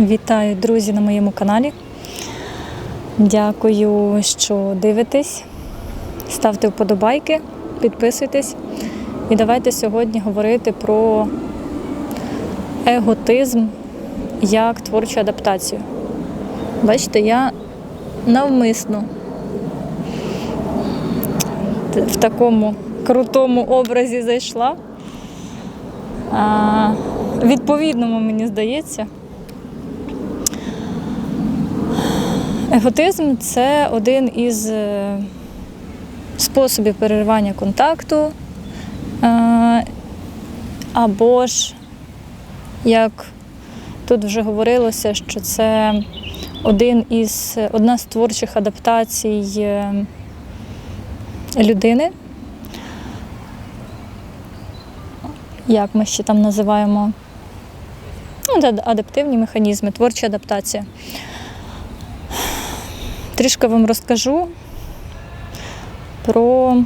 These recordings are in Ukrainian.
Вітаю, друзі, на моєму каналі. Дякую, що дивитесь. Ставте вподобайки, підписуйтесь. І давайте сьогодні говорити про еготизм як творчу адаптацію. Бачите, я навмисно в такому крутому образі зайшла. А, відповідному, мені здається. Еготизм це один із е, способів переривання контакту, е, або ж, як тут вже говорилося, що це один із, одна з творчих адаптацій е, людини. Як ми ще там називаємо? Ну, адаптивні механізми, творча адаптація. Трішки вам розкажу про,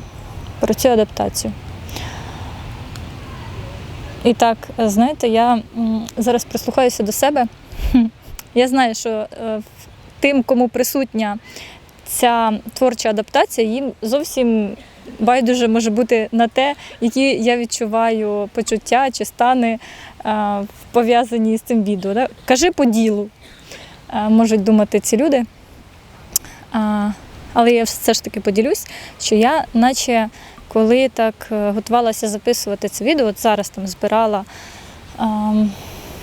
про цю адаптацію. І так, знаєте, я зараз прислухаюся до себе. Я знаю, що е, тим, кому присутня ця творча адаптація, їм зовсім байдуже може бути на те, які я відчуваю почуття чи стани е, пов'язані з цим відео. Кажи по ділу, е, можуть думати ці люди. Але я все ж таки поділюсь, що я, наче коли так е, готувалася записувати це відео, от зараз там збирала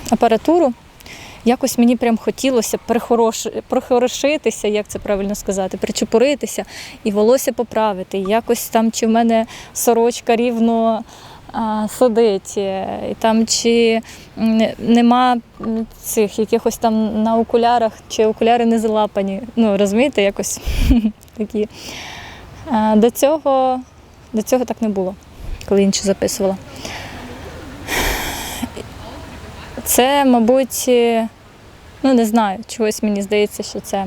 апаратуру, якось мені прям хотілося прихорош- прихорошитися, як це правильно сказати, причепуритися і волосся поправити. Якось там, чи в мене сорочка рівно а, сидить, е, і там чи нема цих якихось там на окулярах, чи окуляри не залапані. Ну, розумієте, якось такі. До цього, до цього так не було, коли інші записувала. Це, мабуть, е, ну не знаю, чогось мені здається, що це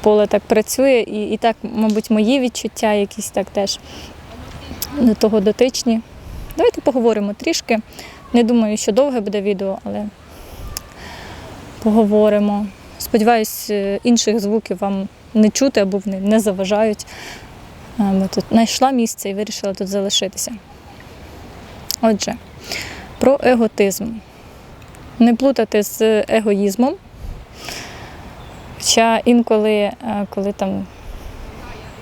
поле так працює, і, і так, мабуть, мої відчуття якісь так теж до того дотичні. Давайте поговоримо трішки. Не думаю, що довге буде відео, але поговоримо. Сподіваюсь, е, інших звуків вам не чути або вони не заважають. Е, Бо тут знайшла місце і вирішила тут залишитися. Отже, про еготизм. Не плутати з егоїзмом. Хоча інколи, е, коли там,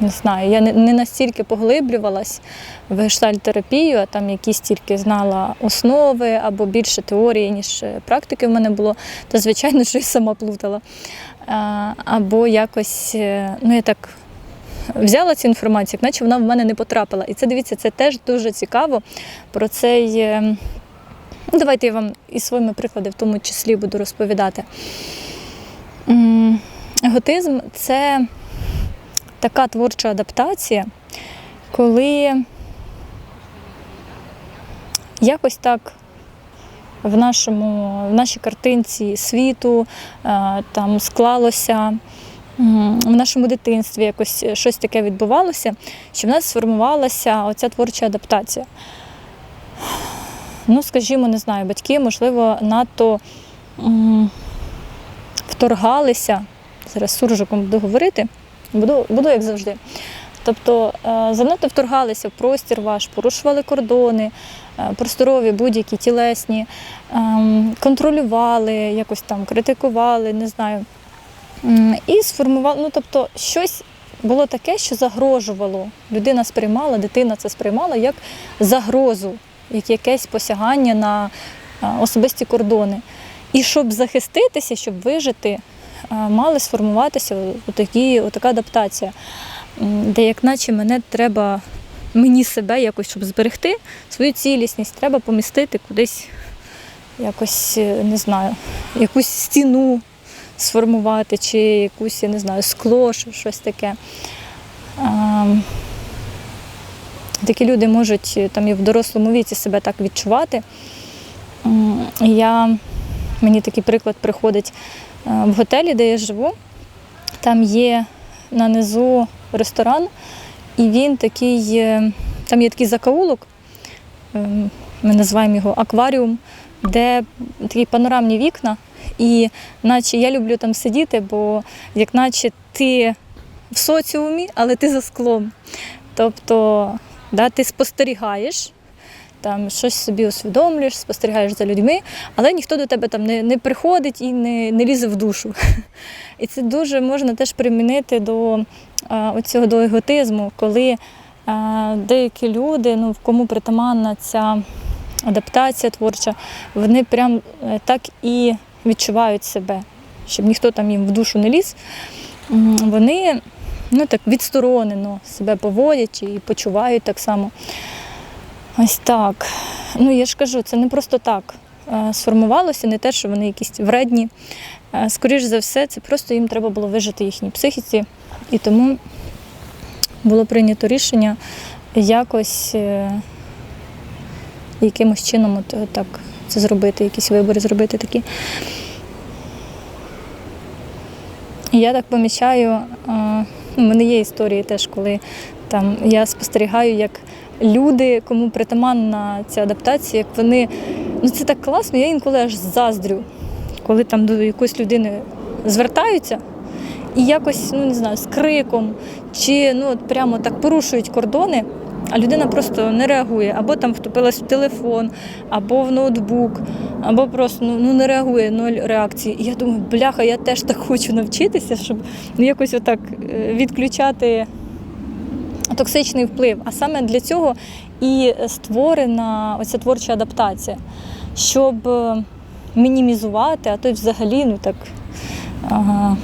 не знаю, я не, настільки поглиблювалась в гештальтерапію, а там якісь тільки знала основи або більше теорії, ніж е, практики в мене було, то звичайно, що і сама плутала. Або якось, е, ну я так взяла цю інформацію, наче вона в мене не потрапила. І це дивіться, це теж дуже цікаво про цей. е, Ну, давайте я вам і своїми приклади в тому числі буду розповідати. М, Еготизм це така творча адаптація, коли якось так в, нашому, в нашій картинці світу е, там склалося. В нашому дитинстві якось щось таке відбувалося, що в нас сформувалася оця творча адаптація ну, скажімо, не знаю, батьки, можливо, надто вторгалися. Зараз суржиком буду говорити, буду, буду як завжди. Тобто е, занадто вторгалися в простір ваш, порушували кордони, е, просторові, будь-які тілесні, ем, контролювали, якось там критикували, не знаю. І сформували, ну тобто щось було таке, що загрожувало. Людина сприймала, дитина це сприймала як загрозу, як якесь посягання на е, особисті кордони. І щоб захиститися, щоб вижити, е, мали сформуватися отакі, отака адаптація, де як наче мене треба, мені себе якось, щоб зберегти свою цілісність, треба помістити кудись якось, е, не знаю, якусь стіну сформувати, чи якусь, я не знаю, скло, що- щось таке. Ем, Такі люди можуть е, там і в дорослому віці себе так відчувати. Я, мені такий приклад приходить в готелі, де я живу. Там є на низу ресторан, і він такий, е, там є такий закоулок, ем, ми називаємо його акваріум, де такі панорамні вікна, І наче я люблю там сидіти, бо як наче ти в соціумі, але ти за склом. Тобто да, ти спостерігаєш, там щось собі усвідомлюєш, спостерігаєш за людьми, але ніхто до тебе там не, не приходить і не, не лізе в душу. І це дуже можна теж примінити до а, оцього до еготизму, коли деякі люди, ну, кому притаманна ця адаптація творча, вони прям е, так і відчувають себе, щоб ніхто там їм в душу не ліз. Вони ну, так відсторонено себе поводять і почувають так само. Ось так. Ну, я ж кажу, це не просто так е, сформувалося, не те, що вони якісь вредні. Е, Скоріш за все, це просто їм треба було вижити їхній психіці. І тому було прийнято рішення якось е, якимось чином от, так це зробити, якісь вибори зробити такі. І я так помічаю, ну, в мене є історії теж, коли там я спостерігаю, як люди, кому притаманна ця адаптація, як вони. Ну це так класно, я інколи аж заздрю, коли там до якоїсь людини звертаються і якось, ну не знаю, з криком чи ну от прямо так порушують кордони, а людина просто не реагує, або там втопилась в телефон, або в ноутбук, або просто ну, ну не реагує, ноль реакції. І я думаю, бляха, я теж так хочу навчитися, щоб ну, якось отак е, відключати токсичний вплив. А саме для цього і створена оця творча адаптація, щоб е, мінімізувати, а то й взагалі ну так. Ага,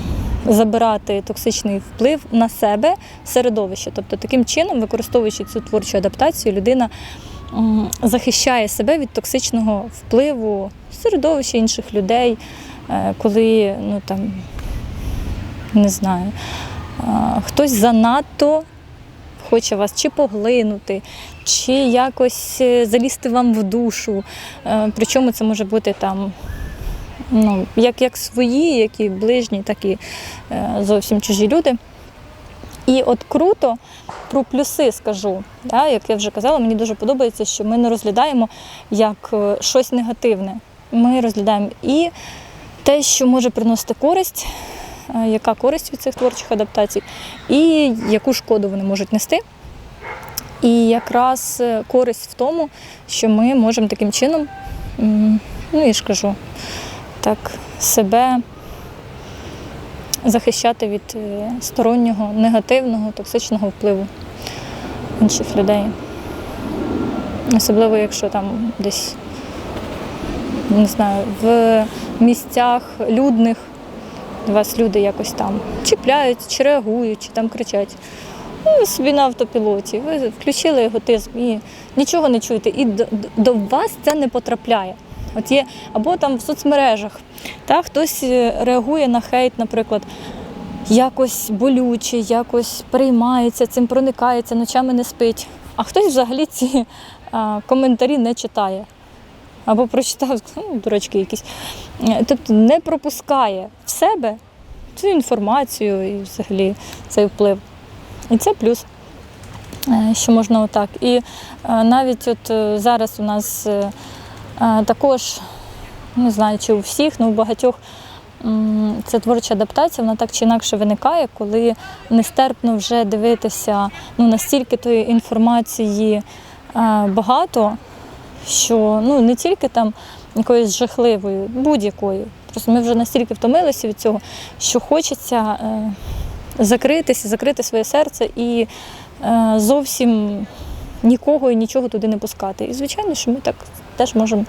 Забирати токсичний вплив на себе середовище. Тобто таким чином, використовуючи цю творчу адаптацію, людина захищає себе від токсичного впливу середовища інших людей, е, коли ну там не знаю, е, хтось занадто хоче вас чи поглинути, чи якось е, залізти вам в душу. Е, Причому це може бути там. Ну, як, як свої, як і ближні, так і е, зовсім чужі люди. І от круто про плюси скажу. Да, як я вже казала, мені дуже подобається, що ми не розглядаємо як щось негативне. Ми розглядаємо і те, що може приносити користь, яка користь від цих творчих адаптацій, і яку шкоду вони можуть нести. І якраз е, користь в тому, що ми можемо таким чином, ну я ж кажу, так себе захищати від е, стороннього негативного, токсичного впливу інших людей. Особливо, якщо там десь, не знаю, в місцях людних вас люди якось там чіпляють, чи реагують, чи там кричать. Ну, собі на автопілоті, ви включили еготизм і нічого не чуєте. І до, до вас це не потрапляє. От є або там в соцмережах, та, хтось е, реагує на хейт, наприклад, якось болюче, якось переймається цим, проникається, ночами не спить. А хтось взагалі ці а, коментарі не читає. Або прочитав, ну, дурачки якісь. Тобто не пропускає в себе цю інформацію і взагалі цей вплив. І це плюс, е, що можна отак. І е, навіть от е, зараз у нас також, не знаю, чи у всіх, але у багатьох ця творча адаптація, вона так чи інакше виникає, коли нестерпно вже дивитися ну, настільки тої інформації багато, що ну, не тільки там якоїсь жахливої, будь-якої. Просто ми вже настільки втомилися від цього, що хочеться. Е, закритися, закрити своє серце і е, зовсім нікого і нічого туди не пускати. І звичайно, що ми так теж можемо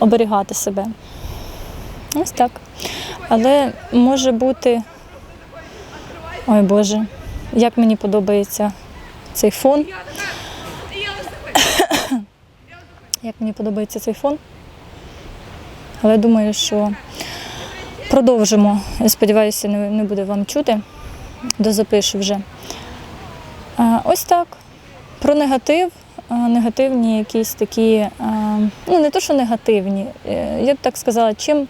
оберігати себе. Ось так. Але може бути. Ой Боже, як мені подобається цей фон. Як мені подобається цей фон. Але думаю, що продовжимо. Сподіваюся, не, буде вам чути дозапишу вже. Ось так. Про негатив, негативні якісь такі, ну не то, що негативні, е, я б так сказала, чим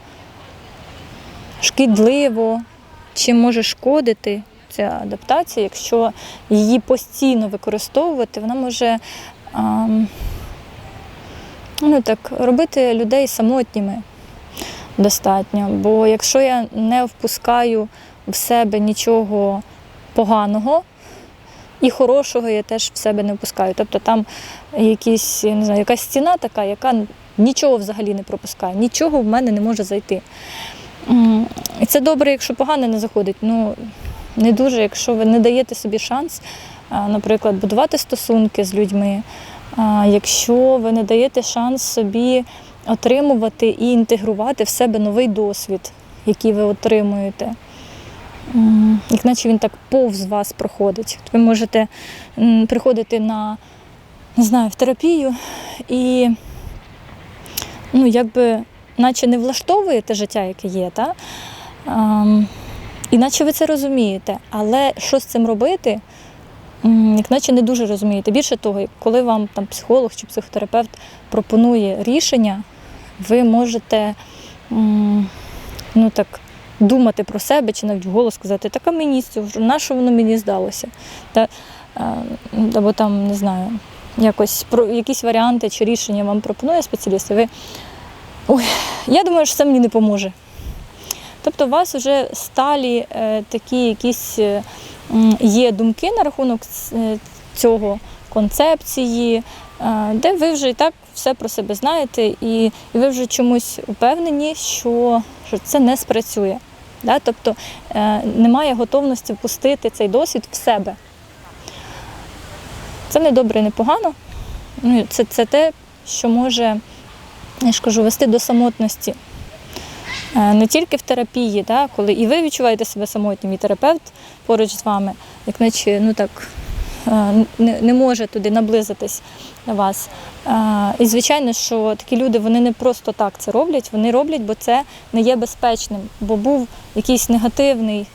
шкідливо, чим може шкодити ця адаптація, якщо її постійно використовувати, вона може ну, так, робити людей самотніми. достатньо. Бо якщо я не впускаю в себе нічого поганого, і хорошого я теж в себе не впускаю. Тобто там якісь, не знаю, якась стіна така, яка нічого взагалі не пропускає, нічого в мене не може зайти. І це добре, якщо погане не заходить. Ну не дуже, якщо ви не даєте собі шанс, наприклад, будувати стосунки з людьми, якщо ви не даєте шанс собі отримувати і інтегрувати в себе новий досвід, який ви отримуєте. Як наче він так повз вас проходить. Ви можете приходити на, не знаю, в терапію і ну, якби, наче не влаштовуєте життя, яке є, та? Ем, і наче ви це розумієте, але що з цим робити, як наче не дуже розумієте. Більше того, коли вам там психолог чи психотерапевт пропонує рішення, ви можете ну, так, думати про себе чи навіть вголос сказати, так а мені на що воно мені здалося? Та, е, або там, не знаю, якось про якісь варіанти чи рішення вам пропонує спеціаліст, і ви ой, я думаю, що це мені не поможе. Тобто у вас вже сталі е, такі якісь е, є думки на рахунок е, цього концепції, е, де ви вже і так все про себе знаєте, і, і ви вже чомусь упевнені, що, що це не спрацює. Да? Тобто е, немає готовності впустити цей досвід в себе. Це не добре, не погано. Ну, це, це те, що може, я ж кажу, вести до самотності. Е, Не тільки в терапії, да, коли і ви відчуваєте себе самотнім, і терапевт поруч з вами, як наче ну так, е, не, не може туди наблизитись до вас. Е, І звичайно, що такі люди вони не просто так це роблять, вони роблять, бо це не є безпечним, бо був якийсь негативний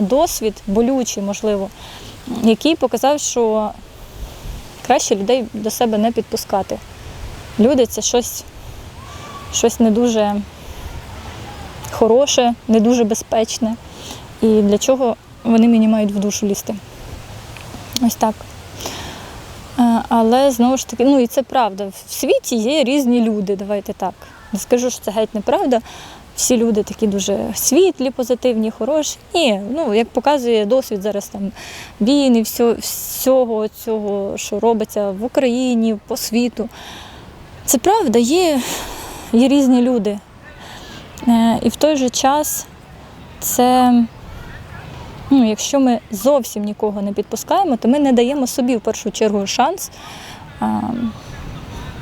досвід, болючий, можливо, який показав, що краще людей до себе не підпускати. Люди це щось, щось не дуже хороше, не дуже безпечне. І для чого вони мені мають в душу лізти. Ось так. Е, Але знову ж таки, ну і це правда. В світі є різні люди, давайте так. Не скажу, що це геть неправда. Всі люди такі дуже світлі, позитивні, хороші. Ні, ну як показує досвід зараз там війни, всього, всього цього, що робиться в Україні, по світу. Це правда, є, є різні люди. Е, І в той же час це, ну, якщо ми зовсім нікого не підпускаємо, то ми не даємо собі в першу чергу шанс а,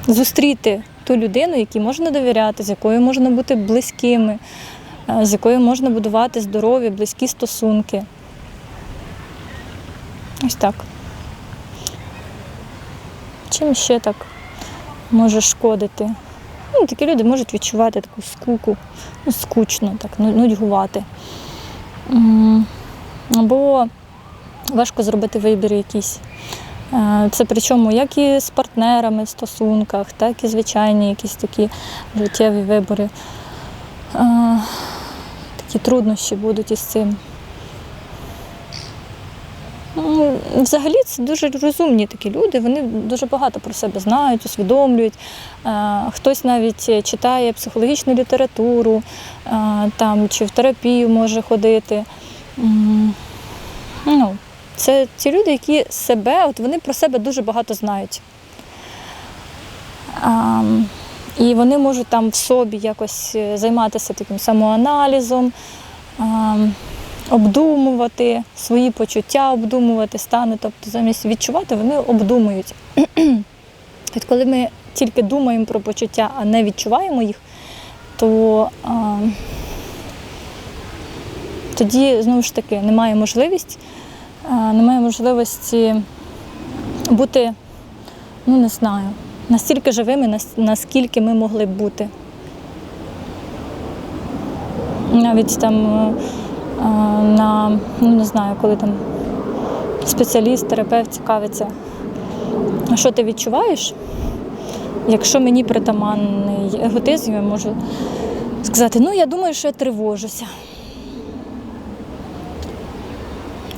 зустріти ту людину, якій можна довіряти, з якою можна бути близькими, е, з якою можна будувати здорові, близькі стосунки. Ось так. Чим ще так може шкодити? Ну, такі люди можуть відчувати таку скуку, ну, скучно, так, ну, нудьгувати. Або важко зробити вибір якийсь. Е, Це причому як і з партнерами в стосунках, так і звичайні якісь такі життєві вибори. Е, Такі труднощі будуть із цим. Взагалі це дуже розумні такі люди, вони дуже багато про себе знають, усвідомлюють. Е, Хтось навіть читає психологічну літературу, е, там, чи в терапію може ходити. Ну, це ті люди, які себе, от вони про себе дуже багато знають. І вони можуть там в собі якось е, займатися таким самоаналізом, обдумувати свої почуття, обдумувати стани. Тобто замість відчувати, вони обдумують. От коли ми тільки думаємо про почуття, а не відчуваємо їх, то а, тоді знову ж таки немає можливості, а, немає можливості бути, ну не знаю, настільки живими, наскільки ми могли б бути. Навіть там е, на, ну не знаю, коли там спеціаліст, терапевт цікавиться, що ти відчуваєш? Якщо мені притаманний еготизм, я можу сказати, ну я думаю, що я тривожуся.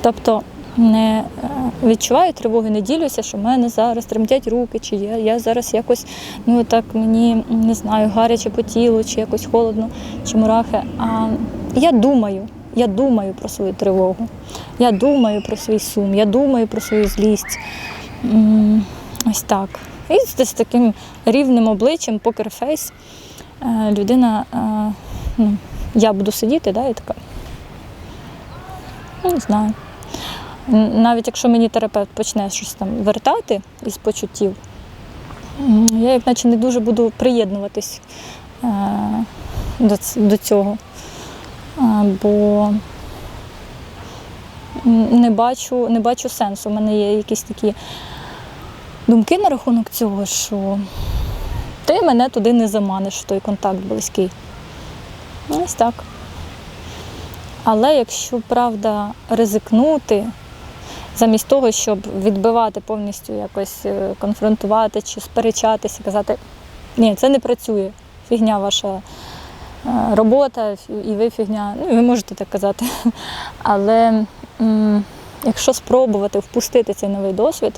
Тобто не е, відчуваю тривоги, не ділюся, що в мене зараз тремтять руки, чи я, я зараз якось ну так мені не знаю, гаряче по тілу, чи якось холодно, чи мурахи. А я думаю, я думаю про свою тривогу, я думаю про свій сум, я думаю про свою злість. Ось так. І з, таким рівним обличчям, покерфейс, е, людина, е, ну, я буду сидіти, да, і така. Ну, не знаю. Навіть якщо мені терапевт почне щось там вертати із почуттів, я як наче не дуже буду приєднуватись е, до цього. Бо не бачу, не бачу сенсу. У мене є якісь такі думки на рахунок цього, що ти мене туди не заманиш в той контакт близький. Ось так. Але якщо правда ризикнути, замість того, щоб відбивати повністю якось е, конфронтувати чи сперечатися, казати, ні, це не працює, фігня ваша робота, і ви фігня, ну ви можете так казати. Але якщо спробувати впустити цей новий досвід,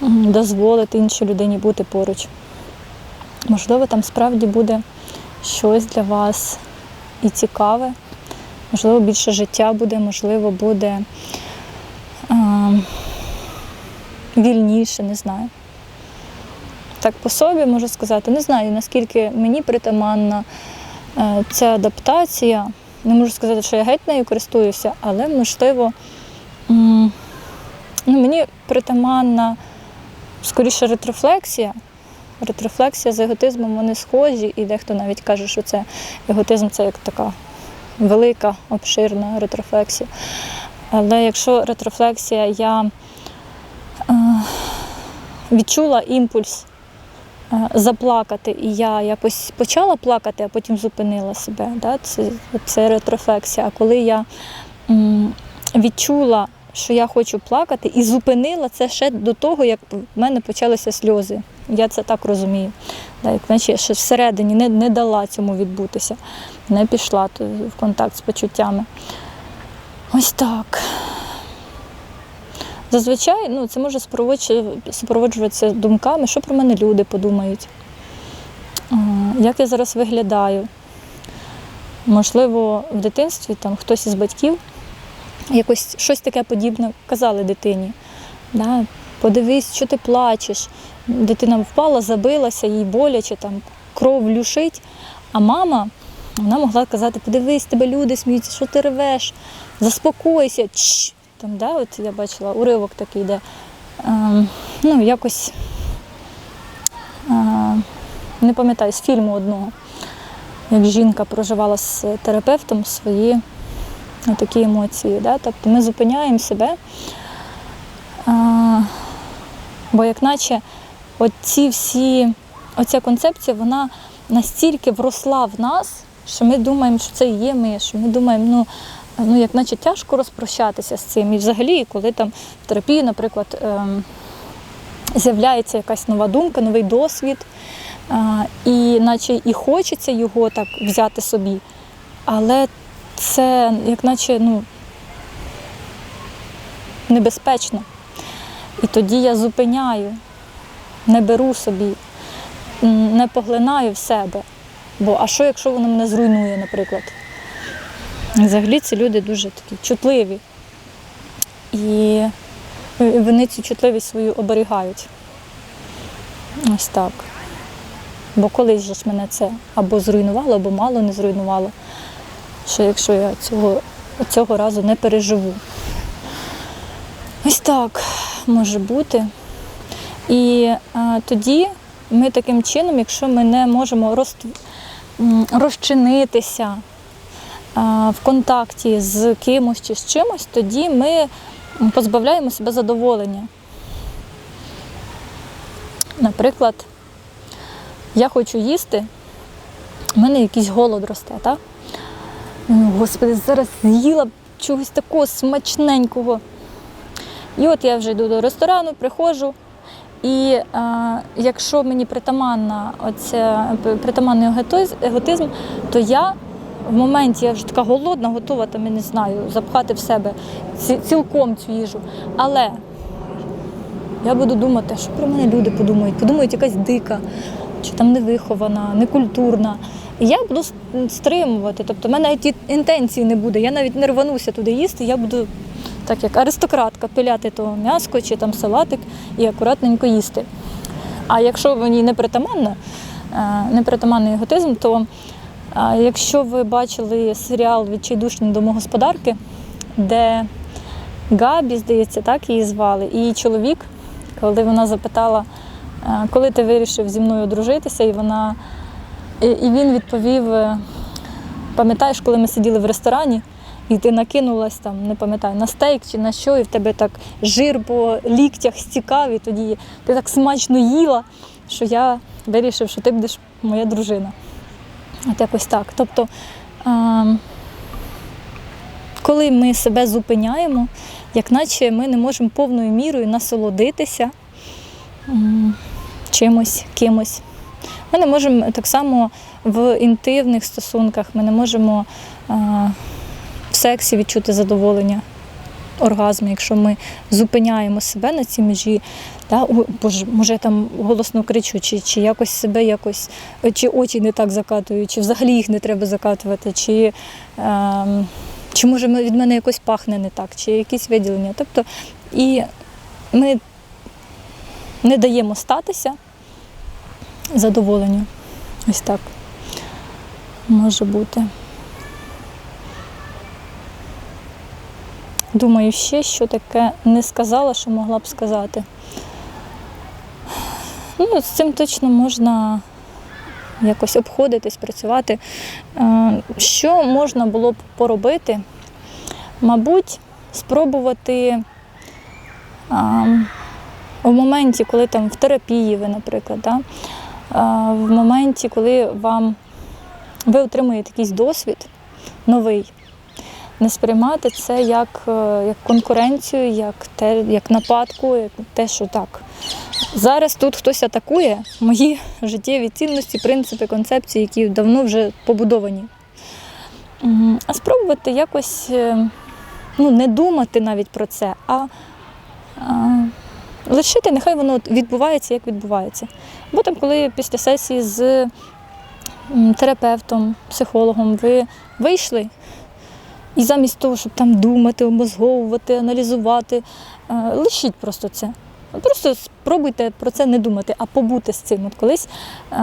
дозволити іншій людині бути поруч, можливо, там справді буде щось для вас і цікаве. Можливо, більше життя буде, можливо, буде а, вільніше, не знаю. Так по собі можу сказати, не знаю, наскільки мені притаманна е, ця адаптація. Не можу сказати, що я геть нею користуюся, але можливо, ну, мені притаманна скоріше ретрофлексія. Ретрофлексія з еготизмом вони схожі, і дехто навіть каже, що це еготизм це як така велика, обширна ретрофлексія. Але якщо ретрофлексія, я е, відчула імпульс заплакати, і я якось почала плакати, а потім зупинила себе. Да? Це, це ретрофлексія. А коли я м, відчула, що я хочу плакати, і зупинила це ще до того, як в мене почалися сльози. Я це так розумію. Да, як наче ще всередині не, не дала цьому відбутися, не пішла в контакт з почуттями. Ось так. Зазвичай ну, це може супроводжуватися думками, що про мене люди подумають, як я зараз виглядаю. Можливо, в дитинстві там хтось із батьків якось щось таке подібне казали дитині. Да? Подивись, що ти плачеш. Дитина впала, забилася, їй боляче, там кров люшить. А мама вона могла казати: подивись, тебе люди сміються, що ти ревеш, заспокойся. Чш. Там, да, от я бачила уривок такий, де ем, ну, якось е, не пам'ятаю, з фільму одного, як жінка проживала з терапевтом свої такі емоції. Да? Тобто ми зупиняємо себе. Е, Бо як наче оці всі, оця концепція, вона настільки вросла в нас, що ми думаємо, що це є ми, що ми думаємо, ну, ну як наче тяжко розпрощатися з цим. І взагалі, коли там в терапії, наприклад, ем, з'являється якась нова думка, новий досвід, і наче і хочеться його так взяти собі, але це як наче ну, небезпечно. І тоді я зупиняю, не беру собі, не поглинаю в себе. Бо а що, якщо воно мене зруйнує, наприклад? Взагалі ці люди дуже такі чутливі. І вони цю чутливість свою оберігають. Ось так. Бо колись же ж мене це або зруйнувало, або мало не зруйнувало. Що якщо я цього, цього разу не переживу. Ось так може бути. І а, тоді ми таким чином, якщо ми не можемо роз, розчинитися в контакті з кимось чи з чимось, тоді ми позбавляємо себе задоволення. Наприклад, я хочу їсти, в мене якийсь голод росте, так? Ну, Господи, зараз з'їла б чогось такого смачненького. І от я вже йду до ресторану, приходжу. І е, якщо мені притаманна оця, притаманний еготизм, то я в моменті я вже така голодна, готова там, я не знаю, запхати в себе цілком цю їжу. Але я буду думати, що про мене люди подумають, подумають якась дика, чи там невихована, некультурна. І я буду стримувати. Тобто, в мене навіть інтенції не буде. Я навіть не рвануся туди їсти, я буду так як аристократка пиляти то м'яско чи там салатик і акуратненько їсти. А якщо мені не притаманно, е, не притаманний то е, якщо ви бачили серіал Відчайдушні домогосподарки, де Габі, здається, так її звали, і її чоловік, коли вона запитала, е, коли ти вирішив зі мною одружитися, і вона і він відповів: е, пам'ятаєш, коли ми сиділи в ресторані, і ти накинулась там, не пам'ятаю, на стейк чи на що, і в тебе так жир по ліктях стікав, і тоді ти так смачно їла, що я вирішив, що ти будеш моя дружина. От якось так. Тобто, ем, коли ми себе зупиняємо, як наче ми не можемо повною мірою насолодитися чимось, кимось. Ми не можемо так само в інтимних стосунках, ми не можемо е, в сексі відчути задоволення, оргазм, якщо ми зупиняємо себе на цій межі. «Ой, Боже, може там голосно кричу, чи, чи якось себе якось, чи очі не так закатую, чи взагалі їх не треба закатувати, чи, ем, чи може від мене якось пахне не так, чи якісь виділення. Тобто, і ми не даємо статися задоволенню. Ось так може бути. Думаю, ще що таке не сказала, що могла б сказати. Ну, з цим точно можна якось обходитись, працювати. Е, Що можна було б поробити? Мабуть, спробувати в моменті, коли там в терапії ви, наприклад, да, в моменті, коли вам ви отримуєте якийсь досвід новий, не сприймати це як, е, як конкуренцію, як, те, як нападку, як те, що так. Зараз тут хтось атакує мої життєві цінності, принципи, концепції, які давно вже побудовані. А спробувати якось е, ну, не думати навіть про це, а, а лишити, нехай воно відбувається, як відбувається. Бо там, коли після сесії з терапевтом, психологом ви вийшли, і замість того, щоб там думати, обмозговувати, аналізувати, е, лишіть просто це. Просто спробуйте про це не думати, а побути з цим. От колись е,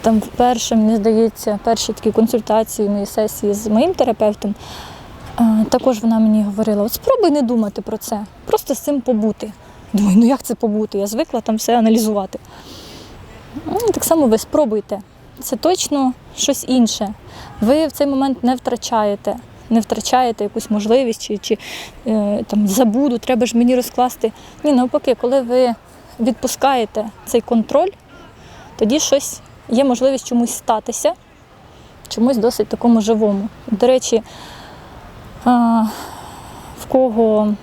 там вперше, мені здається, перші такі консультації, мої сесії з моїм терапевтом, е, також вона мені говорила: от спробуй не думати про це, просто з цим побути. Думаю, ну як це побути? Я звикла там все аналізувати. Ну, Так само ви спробуйте. Це точно щось інше. Ви в цей момент не втрачаєте, не втрачаєте якусь можливість чи, чи е, там забуду, треба ж мені розкласти. Ні, навпаки, коли ви відпускаєте цей контроль, тоді щось є можливість чомусь статися, чомусь досить такому живому. До речі, в кого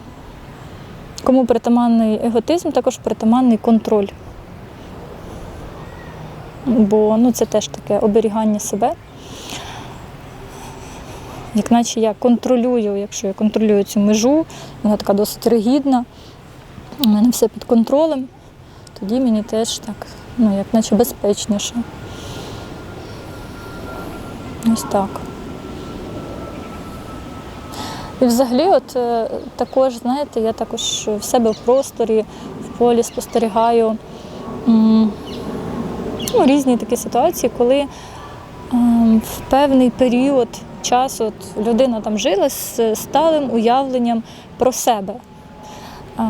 кому притаманний еготизм, також притаманний контроль. Бо ну, це теж таке оберігання себе. Як наче я контролюю, якщо я контролюю цю межу, вона така досить ригідна, у мене все під контролем, тоді мені теж так, ну, як наче безпечніше. Ось так. І взагалі, от е, також, знаєте, я також в себе в просторі, в полі спостерігаю ну, різні такі ситуації, коли ем, в певний період часу от, людина там жила з сталим уявленням про себе.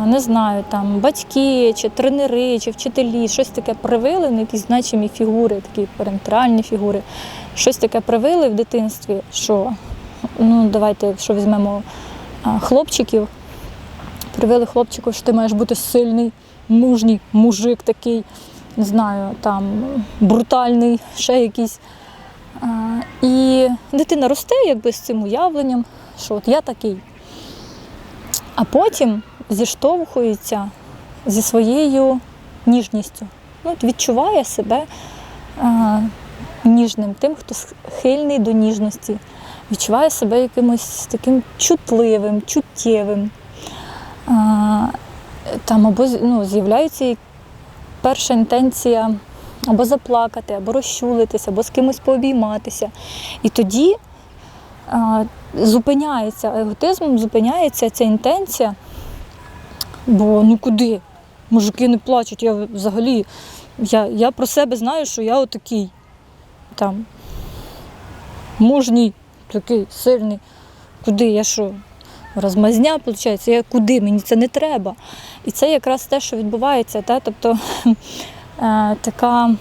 Не знаю, там батьки, чи тренери, чи вчителі, щось таке привили, ну, якісь значимі фігури, такі парентральні фігури, щось таке привили в дитинстві, що ну давайте, якщо візьмемо хлопчиків, привили хлопчику, що ти маєш бути сильний, мужній мужик такий, не знаю, там брутальний, ще якийсь. І дитина росте якби з цим уявленням, що от я такий. А потім зіштовхується зі своєю ніжністю. Ну, от відчуває себе а, ніжним, тим, хто схильний до ніжності, відчуває себе якимось таким чутливим, чуттєвим. А, Там або ну, з'являється перша інтенція або заплакати, або розчулитися, або з кимось пообійматися. І тоді а, зупиняється еготизмом, зупиняється ця інтенція, бо ну куди? Мужики не плачуть, я взагалі, я, я про себе знаю, що я отакий там мужній, такий сильний. Куди? Я що? Розмазня, виходить, я куди? Мені це не треба. І це якраз те, що відбувається. Та? Тобто е, така,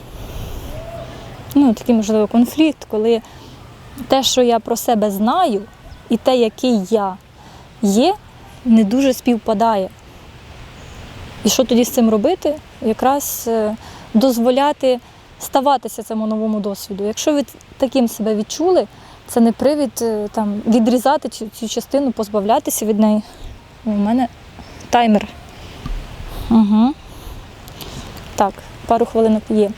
ну, такий, можливо, конфлікт, коли те, що я про себе знаю, і те, який я є, не дуже співпадає. І що тоді з цим робити? Якраз е, дозволяти ставатися цьому новому досвіду. Якщо ви таким себе відчули, це не привід е, там, відрізати цю, цю частину, позбавлятися від неї. У мене таймер. Угу. Так, пару хвилинок є.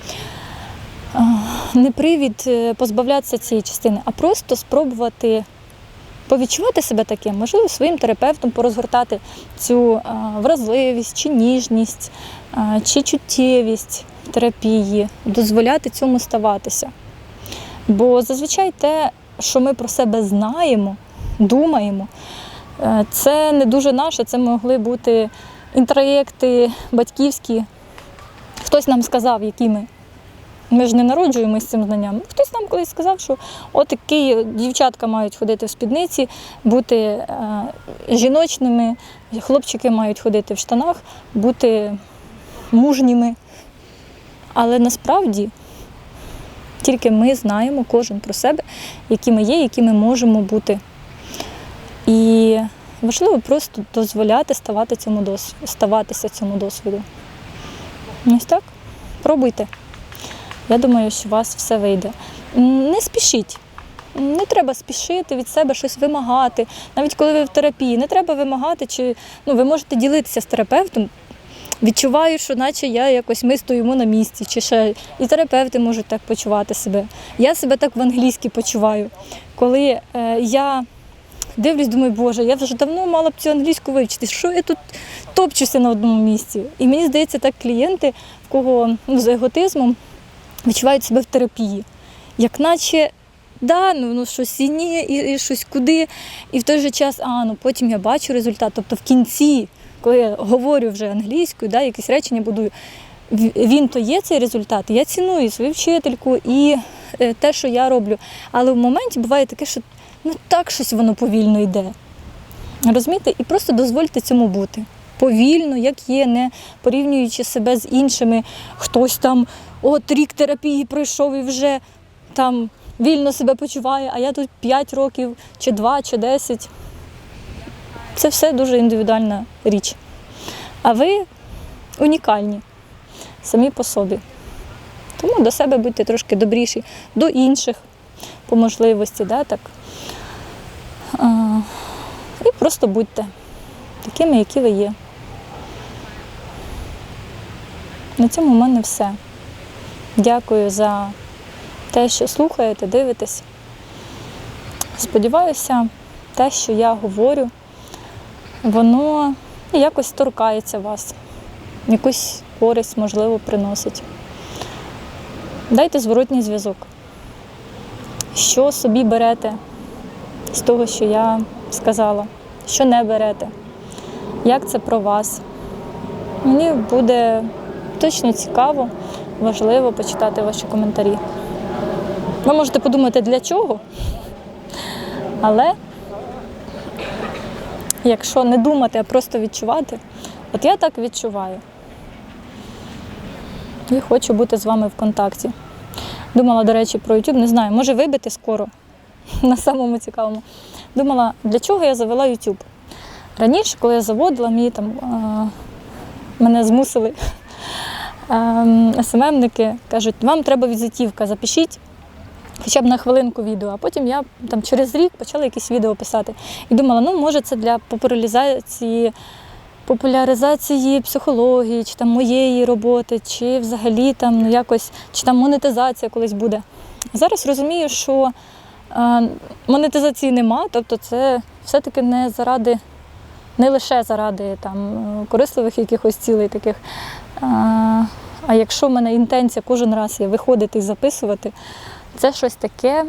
Не привід е, позбавлятися цієї частини, а просто спробувати повідчувати себе таким, можливо, своїм терапевтом порозгортати цю вразливість чи ніжність, чи чуттєвість терапії, дозволяти цьому ставатися. Бо зазвичай те, що ми про себе знаємо, думаємо, е, це не дуже наше, це могли бути інтроєкти батьківські. Хтось нам сказав, які ми. Ми ж не народжуємося з цим знанням. Хтось нам колись сказав, що отакі дівчатка мають ходити в спідниці, бути е, жіночними, хлопчики мають ходити в штанах, бути мужніми. Але насправді тільки ми знаємо кожен про себе, які ми є, які ми можемо бути. І важливо просто дозволяти ставати цьому досвіду, ставатися цьому досвіду. Ось так. Пробуйте. Я думаю, що у вас все вийде. Не спішіть. Не треба спішити від себе щось вимагати. Навіть коли ви в терапії, не треба вимагати, чи ну, ви можете ділитися з терапевтом. Відчуваю, що наче я якось ми стоїмо на місці, чи ще і терапевти можуть так почувати себе. Я себе так в англійській почуваю. Коли е, я дивлюсь, думаю, Боже, я вже давно мала б цю англійську вивчити. Що я тут топчуся на одному місці? І мені здається, так клієнти, в кого ну, з еготизмом відчувають себе в терапії. Як наче, да, ну, ну щось і ні, і, і щось куди. І в той же час, а ну потім я бачу результат. Тобто в кінці, коли я говорю вже англійською, да, якісь речення будую, він то є цей результат. Я ціную свою вчительку і е, те, що я роблю. Але в моменті буває таке, що ну так щось воно повільно йде. Розумієте? І просто дозвольте цьому бути. Повільно, як є, не порівнюючи себе з іншими. Хтось там от рік терапії пройшов і вже там вільно себе почуває, а я тут 5 років, чи 2, чи 10. Це все дуже індивідуальна річ. А ви унікальні самі по собі. Тому до себе будьте трошки добріші, до інших по можливості. Да, так. А, і просто будьте такими, які ви є. На цьому в мене все. Дякую за те, що слухаєте, дивитесь. Сподіваюся, те, що я говорю, воно якось торкається вас, якусь користь, можливо, приносить. Дайте зворотній зв'язок. Що собі берете з того, що я сказала, що не берете, як це про вас. Мені буде точно цікаво, важливо почитати ваші коментарі. Ви можете подумати, для чого, але якщо не думати, а просто відчувати, от я так відчуваю. І хочу бути з вами в контакті. Думала, до речі, про YouTube, не знаю, може вибити скоро на самому цікавому. Думала, для чого я завела YouTube. Раніше, коли я заводила, мені там мене змусили СММники, кажуть, вам треба візитівка, запишіть хоча б на хвилинку відео. А потім я там через рік почала якісь відео писати. І думала, ну може це для популяризації популяризації психології, чи там моєї роботи, чи взагалі там ну, якось, чи там монетизація колись буде. Зараз розумію, що е, монетизації нема, тобто це все-таки не заради, не лише заради там, корисливих якихось цілей таких. А, якщо в мене інтенція кожен раз є виходити і записувати, це щось таке,